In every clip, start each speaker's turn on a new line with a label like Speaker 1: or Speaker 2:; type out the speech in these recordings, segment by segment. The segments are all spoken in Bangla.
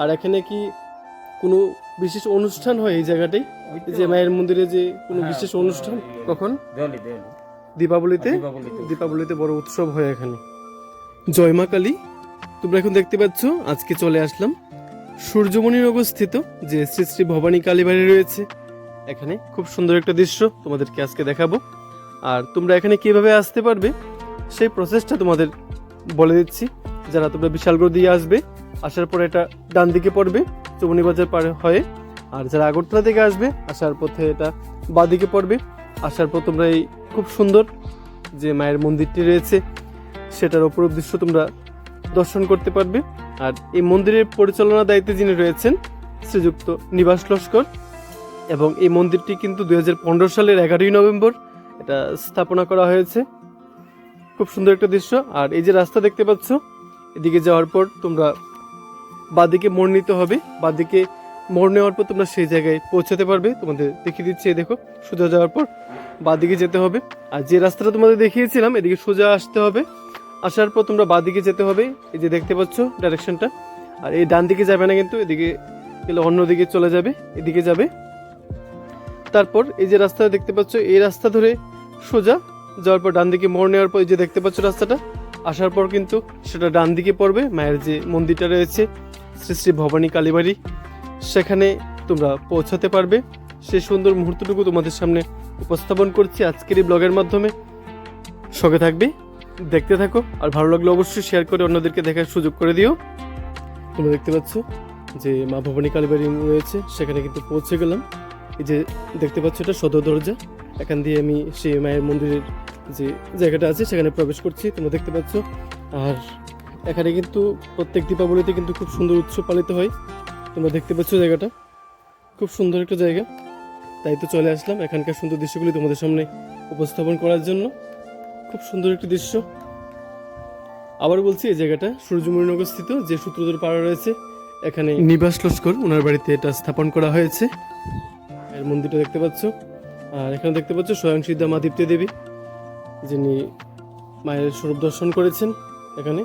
Speaker 1: আর এখানে কি কোনো বিশেষ অনুষ্ঠান হয় এই জায়গাটাই? যে মায়ের মন্দিরে যে কোনো
Speaker 2: হ্যাঁ,
Speaker 1: বিশেষ অনুষ্ঠান? কখন?
Speaker 2: দেওয়ালি
Speaker 1: দীপাবলিতে?
Speaker 2: দীপাবলিতে।
Speaker 1: বড় উৎসব হয় এখানে। জয় মা কালী তোমরা এখন দেখতে পাচ্ছ আজকে চলে আসলাম সূর্যমণিনগর স্থিত যে শ্রী শ্রী ভবানী কালী বাড়ি রয়েছে। এখানে খুব সুন্দর একটা দৃশ্য তোমাদেরকে আজকে দেখাবো। আর তোমরা এখানে কীভাবে আসতে পারবে সেই প্রসেসটা তোমাদের বলে দিচ্ছি। যারা তোমরা বিশালগড় দিয়ে আসবে আসার পর এটা ডান দিকে পড়বে চৌমনি বাজার পার হয়ে। আর যারা আগরতলা থেকে আসবে, আসার পথে এটা বাঁ দিকে পড়বে। আসার পর তোমরা এই খুব সুন্দর যে মায়ের মন্দিরটি রয়েছে, সেটার অপরূপ দৃশ্য তোমরা দর্শন করতে পারবে। আর এই মন্দিরের পরিচালনার দায়িত্বে যিনি রয়েছেন, শ্রীযুক্ত নিবাস লস্কর। এবং এই মন্দিরটি কিন্তু দু হাজার পনেরো সালের এগারোই নভেম্বর এটা স্থাপনা করা হয়েছে। খুব সুন্দর একটা দৃশ্য। আর এই যে রাস্তা দেখতে পাচ্ছ, এদিকে যাওয়ার পর তোমরা বাদিকে মোড় নিতে হবে। বাদিকে মোড় নেওয়ার পর তোমরা সেই জায়গায় পৌঁছাতে পারবে। তোমাদের দেখিয়ে দিচ্ছি দেখো, সোজা যাওয়ার পর বাদিকে যেতে হবে। আর যে রাস্তাটা তোমাদের দেখিয়েছিলাম, এদিকে সোজা আসতে হবে। আসার পর তোমরা বাদিকে যেতে হবে। এই যে দেখতে পাচ্ছ ডাইরেকশনটা। আর এই ডান দিকে যাবে না কিন্তু, এদিকে গেলে অন্যদিকে চলে যাবে, এদিকে যাবে। তারপর এই যে রাস্তা দেখতে পাচ্ছ, এই রাস্তা ধরে সোজা যাওয়ার পর ডান দিকে মোড় নেওয়ার পর এই যে দেখতে পাচ্ছ রাস্তাটা, আসার পর কিন্তু সেটা ডান দিকে পড়বে। মায়ের যে মন্দিরটা রয়েছে শ্রী শ্রী ভবানী কালীবাড়ি। সেখানে তোমরা পৌঁছাতে পারবে। সেই সুন্দর মুহূর্তটুকু তোমাদের সামনে উপস্থাপন করছি আজকের এই ব্লগের মাধ্যমে। সঙ্গে থাকবে, দেখতে থাকো, আর ভালো লাগলে অবশ্যই শেয়ার করে অন্যদেরকে দেখার সুযোগ করে দিও। তোমরা দেখতে পাচ্ছ যে মা ভবানী কালীবাড়ি রয়েছে, সেখানে কিন্তু পৌঁছে গেলাম। এই যে দেখতে পাচ্ছ এটা সদর দরজা। এখান দিয়ে আমি সেই মায়ের মন্দিরের যে জায়গাটা আছে, সেখানে প্রবেশ করছি, তোমরা দেখতে পাচ্ছ। আর এখানে কিন্তু প্রত্যেক দীপাবলিতে কিন্তু খুব সুন্দর উৎসব পালিত হয়। তোমরা দেখতে পাচ্ছ জায়গাটা। খুব সুন্দর একটা জায়গা। তাই তো চলে আসলাম এখানকার সুন্দর দৃশ্যগুলি তোমাদের সামনে উপস্থাপন করার জন্য। খুব সুন্দর একটি দৃশ্য। আবার বলছি, এই জায়গাটা সূর্যমণিনগর স্থিত, যে সূত্রধর পাড়া রয়েছে, এখানে নিবাস লস্কর ওনার বাড়িতে এটা স্থাপন করা হয়েছে। এর মন্দিরটা দেখতে পাচ্ছ। আর এখানে দেখতে পাচ্ছ স্বয়ং সিদ্ধা মা দীপ্তি দেবী, যিনি মায়ের স্বরূপ দর্শন করেছেন এখানে।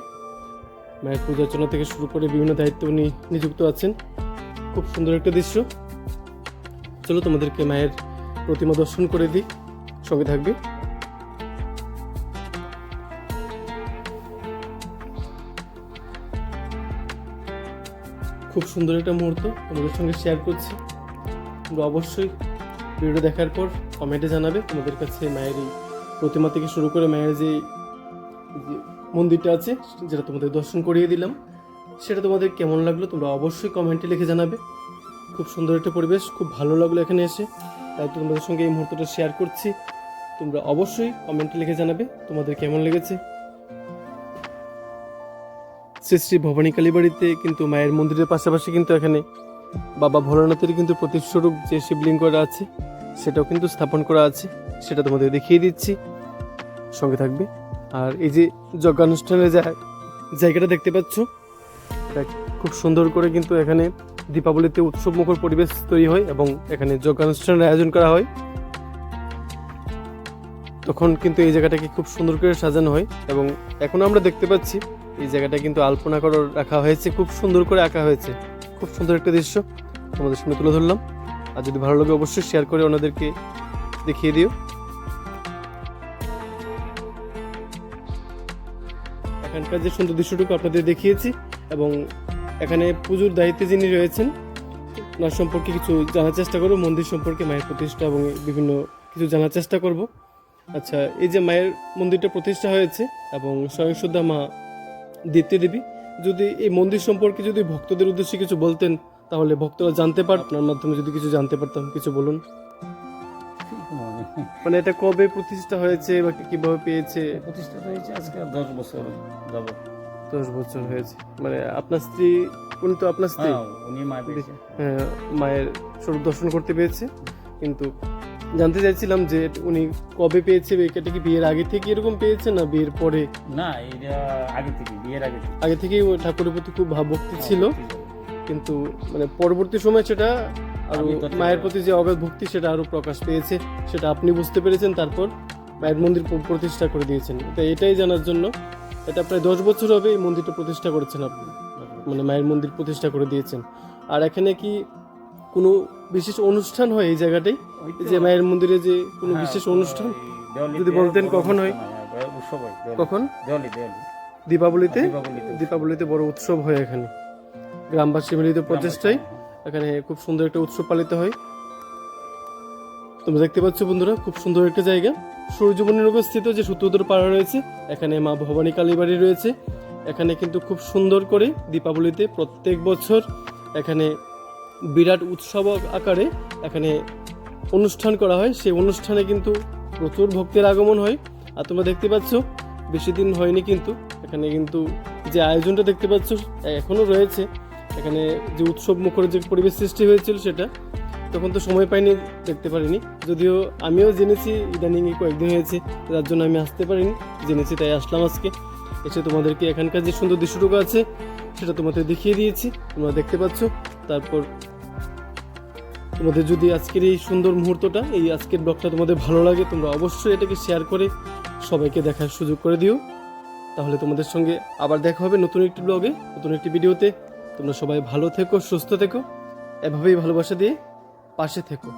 Speaker 1: মায়ের পূজা অর্চনা থেকে শুরু করে বিভিন্ন দায়িত্ব উনি নিযুক্ত আছেন। খুব সুন্দর একটা দৃশ্য। চলো তোমাদেরকে মায়ের প্রতিমা দর্শন করে দিই। সঙ্গে থাকবে। খুব সুন্দর একটা মুহূর্ত তোমাদের সঙ্গে শেয়ার করছি। তোমরা অবশ্যই ভিডিও দেখার পর কমেন্টে জানাবে। তোমাদের কাছে মায়ের এই প্রতিমা থেকে শুরু করে মায়ের যে মন্দিরটা আছে, যেটা তোমাদের দর্শন করিয়ে দিলাম। সেটা তোমাদের কেমন লাগল তোমরা অবশ্যই কমেন্টে লিখে জানাবে। খুব সুন্দর একটা পরিবেশ, খুব ভালো লাগল এখানে এসে। তাই তোমাদের সঙ্গে এই মুহূর্তটা শেয়ার করছি। তোমরা অবশ্যই কমেন্টে লিখে জানাবে তোমাদের কেমন লেগেছে। শ্রী শ্রী ভবানী কালী বাড়িতে কিন্তু মায়ের মন্দিরের পাশাপাশি কিন্তু এখানে বাবা ভোলানাথের কিন্তু প্রতিস্বরূপ যে শিবলিঙ্গটা আছে, সেটাও কিন্তু স্থাপন করা আছে। সেটা তোমাদের দেখিয়ে দিচ্ছি। সঙ্গে থাকবে আর এই যে যজ্ঞানুষ্ঠানের জায়গাটা দেখতে পাচ্ছ খুব সুন্দর করে কিন্তু এখানে দীপাবলিতে উৎসব মুখর পরিবেশ তৈরি হয় এবং এখানে যজ্ঞানুষ্ঠানের আয়োজন করা হয়। তখন কিন্তু এই জায়গাটাকে খুব সুন্দর করে সাজানো হয় এবং এখন আমরা দেখতে পাচ্ছি এই জায়গাটা কিন্তু আলপনা করে রাখা হয়েছে, খুব সুন্দর করে আঁকা হয়েছে। খুব সুন্দর একটা দৃশ্য। তোমাদের সামনে তুলে ধরলাম। আর যদি ভালো লাগে অবশ্যই শেয়ার করে ওনাদেরকে দেখিয়ে দিও। এখানকার যে সুন্দর দৃশ্যটুকু আপনাদের দেখিয়েছি এবং এখানে পুজোর দায়িত্বে যিনি রয়েছেন, ওনার সম্পর্কে কিছু জানার চেষ্টা করব, মন্দির সম্পর্কে, মায়ের প্রতিষ্ঠা এবং বিভিন্ন কিছু জানার চেষ্টা করব। আচ্ছা এই যে মায়ের মন্দিরটা প্রতিষ্ঠা হয়েছে এবং স্বয়ংসুদ্ধা মা দ্বিতীয় দেবী, যদি এই মন্দির সম্পর্কে যদি ভক্তদের উদ্দেশ্যে কিছু বলতেন, তাহলে ভক্তরা জানতে পার আপনার মাধ্যমে যদি কিছু জানতে পারতাম, কিছু বলুন। মানে এটা কবে প্রতিষ্ঠা হয়েছে বা কীভাবে পেয়েছে?
Speaker 2: প্রতিষ্ঠা হয়েছে আজকে দশ বছর যাবত
Speaker 1: দশ বছর হয়েছে। মানে আপনার স্ত্রী উনি তো আপনার স্ত্রী?
Speaker 2: হ্যাঁ উনি
Speaker 1: হ্যাঁ, মায়ের স্বরূপ দর্শন করতে পেয়েছে কিন্তু জানতে চাইছিলাম যে উনি কবে পেয়েছে এটা কি বিয়ের আগে থেকে এরকম পেয়েছে না বিয়ের পরে?
Speaker 2: না এটা আগে থেকে বিয়ের আগে থেকে।
Speaker 1: আগে থেকেই ঠাকুরের প্রতি খুব ভাবভক্তি ছিল। কিন্তু মানে পরবর্তী সময় সেটা
Speaker 2: আরও
Speaker 1: মায়ের প্রতি যে অগাধ ভক্তি সেটা আরও প্রকাশ পেয়েছে সেটা আপনি বুঝতে পেরেছেন তারপর মায়ের মন্দির প্রতিষ্ঠা করে দিয়েছেন। তো এটাই জানার জন্য এটা প্রায় দশ বছর হবে এই মন্দিরটা প্রতিষ্ঠা করেছেন আপনি। মানে মায়ের মন্দির প্রতিষ্ঠা করে দিয়েছেন। আর এখানে কি কোনো বিশেষ অনুষ্ঠান হয় এই জায়গাটাই? যে মায়ের মন্দিরে যে কোনো
Speaker 2: হ্যাঁ,
Speaker 1: বিশেষ অনুষ্ঠান? যদি বলতেন কখন হয়? কখন? দীপাবলিতে।
Speaker 2: দীপাবলিতে
Speaker 1: বড় উৎসব হয় এখানে। গ্রামবাসী মিলিত প্রচেষ্টায় এখানে খুব সুন্দর একটা উৎসব পালিত হয়। তোমরা দেখতে পাচ্ছ বন্ধুরা, খুব সুন্দর একটা জায়গা। সূর্যমণির অবস্থিত যে সূত্রধর পাড়া রয়েছে, এখানে মা ভবানী কালী বাড়ি রয়েছে। এখানে কিন্তু খুব সুন্দর করে দীপাবলিতে প্রত্যেক বছর এখানে বিরাট উৎসব আকারে এখানে অনুষ্ঠান করা হয়। সেই অনুষ্ঠানে কিন্তু প্রচুর ভক্তের আগমন হয়। আর তোমরা দেখতে পাচ্ছ, বেশি দিন হয়নি কিন্তু এখানে কিন্তু যে আয়োজনটা দেখতে পাচ্ছ, এখনও রয়েছে। এখানে যে উৎসব মুখর যে পরিবেশ সৃষ্টি হয়েছিল সেটা তখন তো সময় পাইনি, দেখতে পারিনি। যদিও আমিও জেনেছি ইদানিং কয়েকদিন হয়েছে যার জন্য আমি আসতে পারিনি। জেনেছি, তাই আসলাম আজকে। এসে তোমাদেরকে এখানকার যে সুন্দর দৃশ্যটুকু আছে, সেটা তোমাদের দেখিয়ে দিয়েছি। তোমরা দেখতে পাচ্ছ। তারপর তোমাদের যদি আজকের এই সুন্দর মুহূর্তটা, এই আজকের ব্লগটা তোমাদের ভালো লাগে, তোমরা অবশ্যই এটাকে শেয়ার করে সবাইকে দেখার সুযোগ করে দিও। তাহলে তোমাদের সঙ্গে আবার দেখা হবে নতুন একটি ব্লগে, নতুন একটি ভিডিওতে। তোমরা সবাই ভালো থেকো সুস্থ থেকো। এভাবেই ভালোবাসা দিয়ে পাশে থেকো।